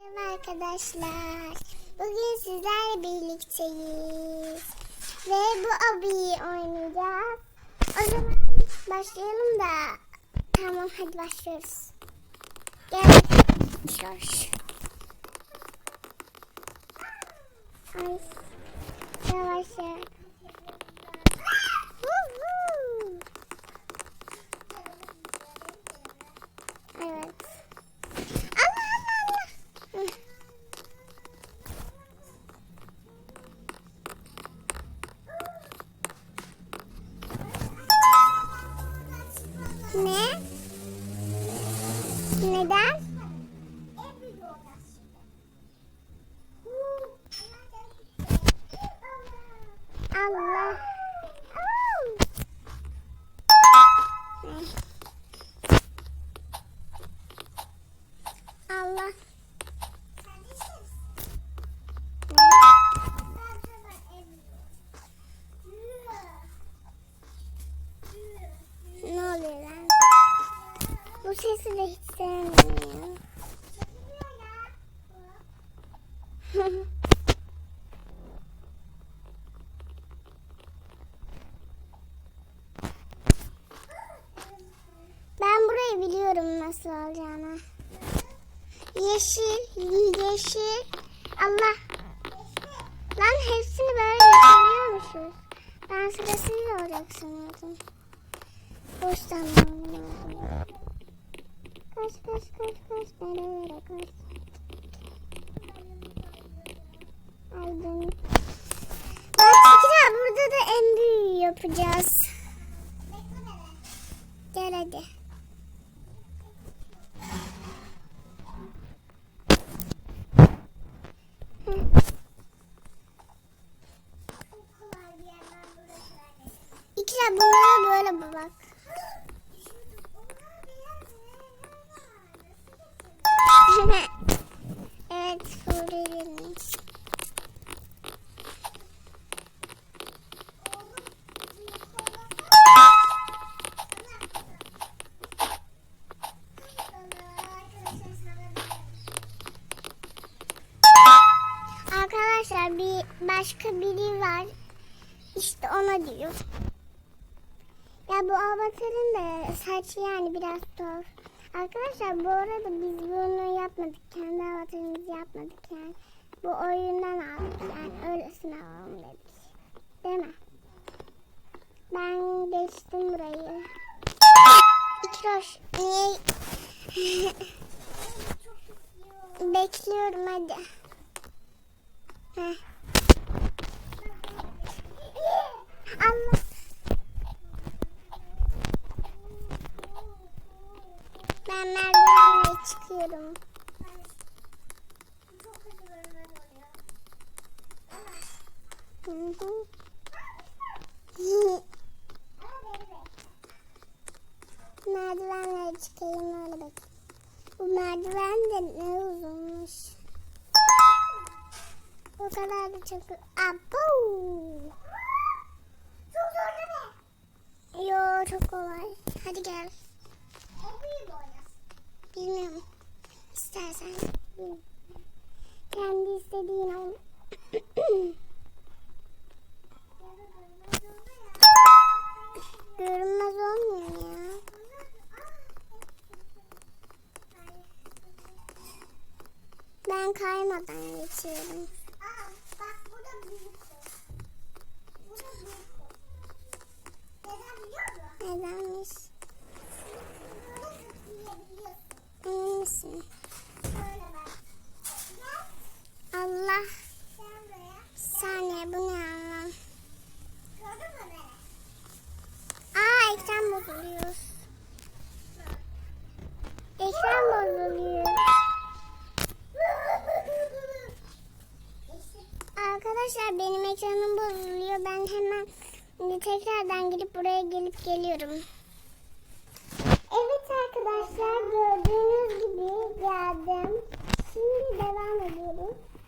Merhaba arkadaşlar. Bugün sizlerle birlikteyiz. Ve bu abiyi oynayacağız. O zaman başlayalım da. Tamam hadi başlıyoruz. Gel. Şoş. Ay. Yavaş ya. Nasıl olacağını. Yeşil, yeşil. Allah. Lan hepsini böyle yapabiliyormuşuz. Ben sırasıyla olacak sanıyordum. Boştan. Kaç kaç kaç kaç nereye kaç. Aydın. Bak burada da en büyüğü yapacağız. Gel hadi. Hı. Bunlara böyle bak. evet, Suriyeli'nin. Arkadaşlar bir başka biri var. İşte ona diyor. Bu avatarın da saçı yani biraz tuhaf. Arkadaşlar bu arada biz bunu yapmadık. Kendi avatarımızı yapmadık yani. Bu oyundan aldık yani öylesine alalım dedik. Değil mi? Ben geçtim burayı. İkroş niye? Bekliyorum hadi. Heh. Allah. Ben merdivenle çıkıyorum. Hı hı. Merdivenle çıkayım öyle bak. Bu merdiven de ne uzunmuş. O kadar da çok... Abo! Çok zor değil mi? Yo çok kolay. Hadi gel. Bilmiyorum. İstersen. Kendi istediğin ol. Görünmez olmuyor ya. Ben kaymadan geçiyorum. Nedenmiş? Allah. Saniye bu ne anlam? Aa ekran bozuluyor. Ekran bozuluyor. Arkadaşlar benim ekranım bozuluyor. Ben hemen tekrardan gidip buraya gelip geliyorum. Evet arkadaşlar gördüğünüz gibi geldim. Şimdi devam ediyoruz.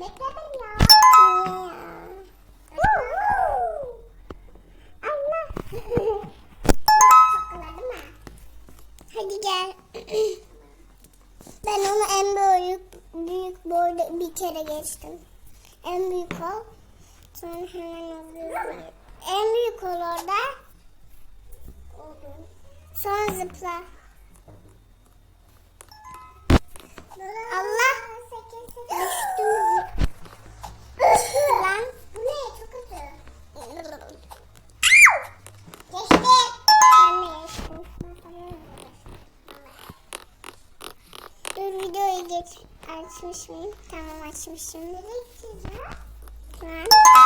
Bekle beni ya. Allah. Çok mi? Hadi gel. Ben onu en büyük büyük boyda bir kere geçtim. En büyük ol. Sonra hemen alıyorum. En büyük ol orada. Sonra zıpla. Allah. Düştüm. Lan. Ne? Çok kötü. Geçti. Ben de. Dur videoyu geç. Açmış mıyım? Tamam açmışım. Nereye gideceğim? Lan.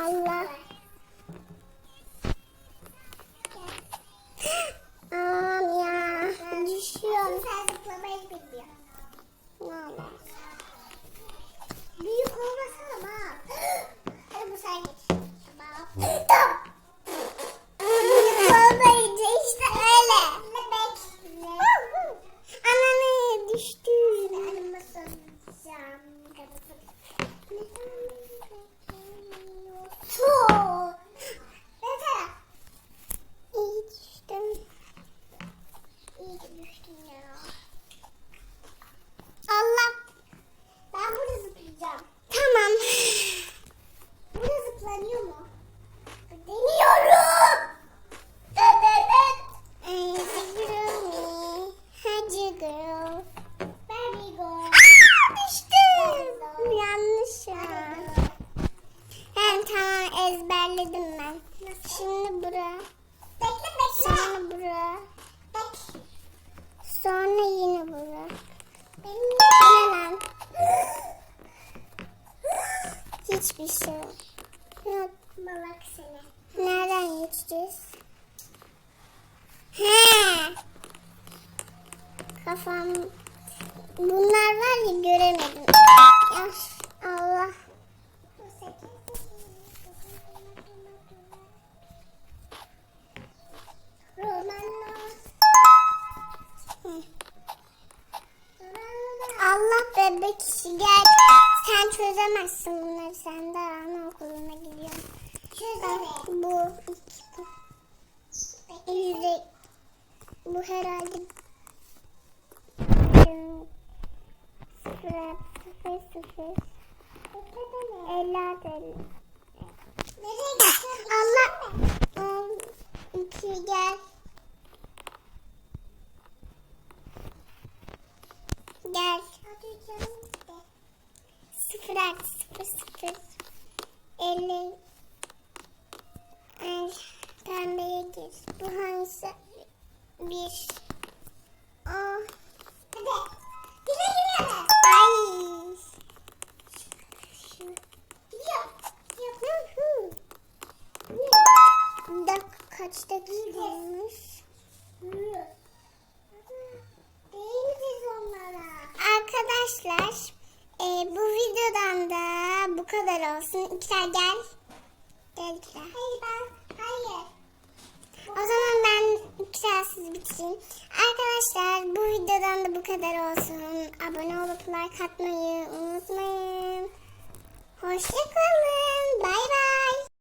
Allah. Aman ya. Düşüyorum. Sen zıplamayı bilmiyor. Ne olur. Büyük olmasana bak. Hadi bu sen geç. Tamam. Büyük olmayınca işte öyle. Bekle. Ananı düştü. Animasyon. Çok. Yeter. İyi düştüm. İyi ki düştüm ya. Allah. Ben burada zıplayacağım. Tamam. Burada zıplanıyor mu? Deniyorum. Hadi girl. Hadi girl. Baby girl. Düştüm. Yanlış ya. Tamam ezberledim ben. Şimdi Sonra yine bura. Benim lan. Hiçbir şey yok. Yok. Balak seni. Nereden geçeceğiz? He. Kafam. Bunlar var ya göremedim. Ya Allah. Bu herhalde sıfır sıfır elli. Allah iki gel. Gel. Sıfır sıfır sıfır. Elli. Pembeye gir. Bu hangisi? Bir. Aa. Hadi. Güle güle. Ay. Gidiyor. Gidiyor. Bir dakika kaç dakika olmuş? Değiliz onlara. Arkadaşlar e, bu videodan da bu kadar olsun. İkra gel. Gel İkra. Hayır ben. Hayır. O zaman ben ikrasız bitireyim. Arkadaşlar bu videodan da bu kadar olsun. Abone olup like atmayı unutmayın. Hoşçakalın. Bay bay.